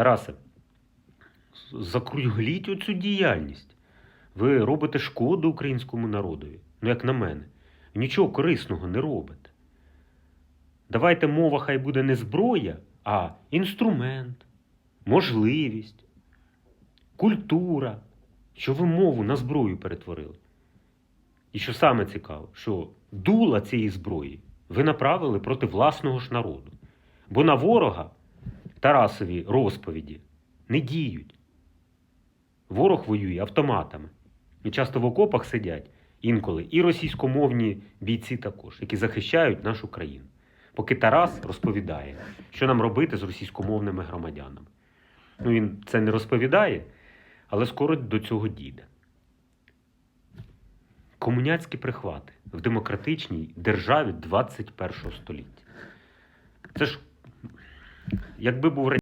Тарасе, закругліть оцю діяльність. Ви робите шкоду українському народові. Ну, як на мене. Нічого корисного не робите. Давайте мова хай буде не зброя, а інструмент, можливість, культура. Що ви мову на зброю перетворили. І що саме цікаво, що дула цієї зброї ви направили проти власного ж народу. Бо на ворога Тарасові розповіді не діють. Ворог воює автоматами. І часто в окопах сидять інколи і російськомовні бійці також, які захищають нашу країну. Поки Тарас розповідає, що нам робити з російськомовними громадянами. Ну, він це не розповідає, але скоро до цього дійде. Комуняцькі прихвати в демократичній державі 21 століття. Це ж, якби був